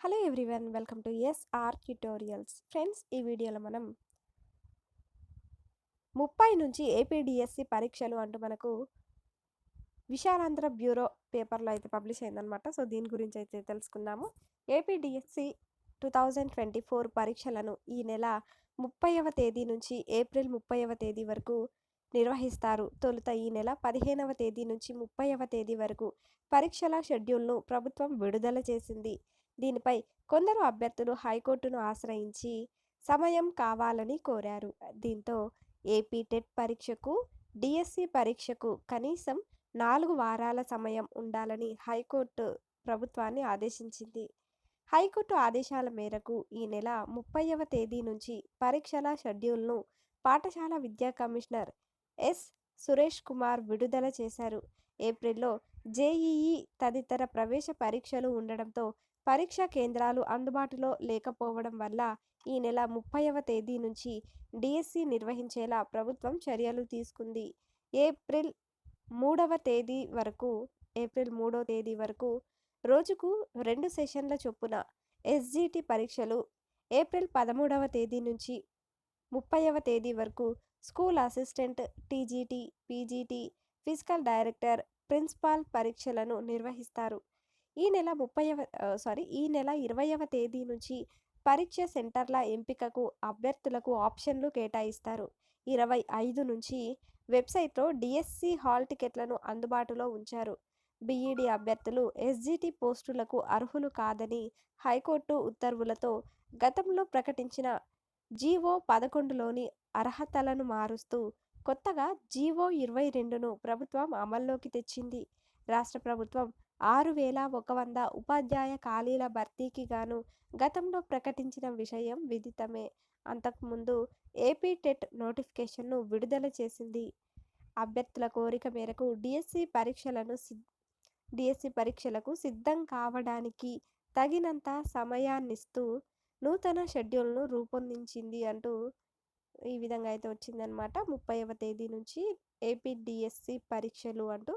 Hello everyone welcome to SR tutorials friends ఈ వీడియోలో మనం ముప్పై నుంచి ఏపీడిఎస్సి పరీక్షలు అంటూ మనకు విశాలాంధ్ర బ్యూరో పేపర్లో అయితే పబ్లిష్ అయిందనమాట సో దీని గురించి అయితే తెలుసుకుందాము. APDSC two thousand twenty four పరీక్షలను ఈ నెల ముప్పైవ తేదీ నుంచి ఏప్రిల్ ముప్పైవ తేదీ వరకు నిర్వహిస్తారు. తొలుత ఈ నెల పదిహేనవ తేదీ నుంచి ముప్పైవ తేదీ వరకు పరీక్షల షెడ్యూల్ను ప్రభుత్వం విడుదల చేసింది. దీనిపై కొందరు అభ్యర్థులు హైకోర్టును ఆశ్రయించి సమయం కావాలని కోరారు. దీంతో ఏపీ టెట్ పరీక్షకు డిఎస్సి పరీక్షకు కనీసం నాలుగు వారాల సమయం ఉండాలని హైకోర్టు ప్రభుత్వాన్ని ఆదేశించింది. హైకోర్టు ఆదేశాల మేరకు ఈ నెల ముప్పైవ తేదీ నుంచి పరీక్షల షెడ్యూల్ను పాఠశాల విద్యా కమిషనర్ ఎస్. సురేష్ కుమార్ విడుదల చేశారు. ఏప్రిల్లో జేఈఈ తదితర ప్రవేశ పరీక్షలు ఉండడంతో పరీక్షా కేంద్రాలు అందుబాటులో లేకపోవడం వల్ల ఈ నెల ముప్పైవ తేదీ నుంచి డిఎస్సి నిర్వహించేలా ప్రభుత్వం చర్యలు తీసుకుంది. ఏప్రిల్ మూడవ తేదీ వరకు ఏప్రిల్ మూడవ తేదీ వరకు రోజుకు రెండు సెషన్ల చొప్పున ఎస్జిటి పరీక్షలు ఏప్రిల్ పదమూడవ తేదీ నుంచి ముప్పైవ తేదీ వరకు school assistant TGT PGT physical director principal పరీక్షలను నిర్వహిస్తారు. ఈ నెల ముప్పైవ సారీ ఈ నెల ఇరవైవ తేదీ నుంచి పరీక్ష సెంటర్ల ఎంపికకు అభ్యర్థులకు ఆప్షన్లు కేటాయిస్తారు. ఇరవై ఐదు నుంచి వెబ్సైట్లో డిఎస్సి హాల్ టికెట్లను అందుబాటులో ఉంచారు. బీఈడి అభ్యర్థులు ఎస్జిటి పోస్టులకు అర్హులు కాదని హైకోర్టు ఉత్తర్వులతో గతంలో ప్రకటించిన జీవో పదకొండులోని అర్హతలను మారుస్తూ కొత్తగా జీవో ఇరవై రెండును ప్రభుత్వం అమల్లోకి తెచ్చింది. రాష్ట్ర ప్రభుత్వం ఆరు వేల ఒక వంద ఉపాధ్యాయ ఖాళీల భర్తీకి గాను గతంలో ప్రకటించిన విషయం విదితమే. అంతకుముందు ఏపీ టెట్ నోటిఫికేషన్ను విడుదల చేసింది. అభ్యర్థుల కోరిక మేరకు డిఎస్సి పరీక్షలను డిఎస్సి పరీక్షలకు సిద్ధం కావడానికి తగినంత సమయాన్నిస్తూ నూతన షెడ్యూల్ను రూపొందించింది అంటూ ఈ విధంగా అయితే వచ్చిందనమాట ముప్పైవ తేదీ నుంచి ఏపీ డిఎస్సి పరీక్షలు అంటూ